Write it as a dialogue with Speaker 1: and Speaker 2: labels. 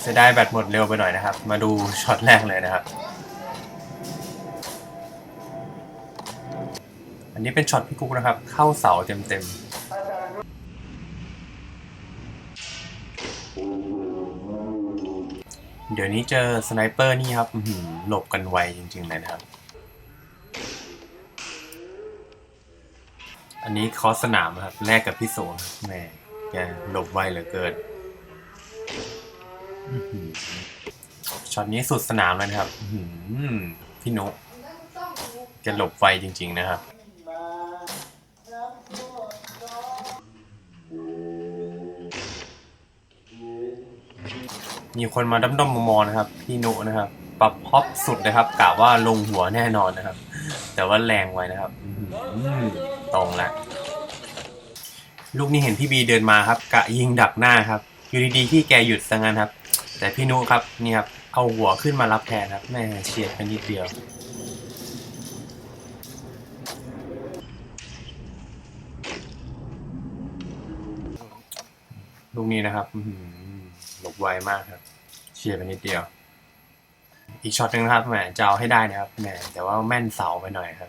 Speaker 1: เสียดายแบตหมดเร็วไปหน่อยนะครับ มาดูช็อตแรกเลยนะครับ อันนี้เป็นช็อตพี่กุ๊กนะครับ เข้าเสาเต็มๆเดี๋ยวนี้เจอสไนเปอร์นี่ครับหลบกันไวจริงๆเลยนะครับ อันนี้คอสสนามครับ แลกกับพี่โสแหมแกหลบไวเหลือเกิน ช็อตนี้สุดสนามเลยนะครับพี่นุกแกหลบไวจริง ๆ นะครับมีคนมาด้อมๆมองๆนะครับ พี่นุนะครับ ปรับฮอปสุดนะครับกะว่าลงหัวแน่นอนนะครับ แต่ว่าแรงไว้นะครับตรงละลูกนี้เห็นพี่บีเดินมาครับ กะยิงดักหน้าครับ อยู่ดีๆที่แกหยุดซะงั้นครับ แต่พี่นุครับนี่ครับเอาหัวขึ้นมารับแทนครับแม่เฉียดไปนิดเดียว ลูกนี้นะครับหลบไวมากครับเฉียดไปนิดเดียว อีกช็อตหนึงนะครับแหมจะเอาให้ได้นะครับแหมแต่ว่าแม่นเสาไปหน่อยครับ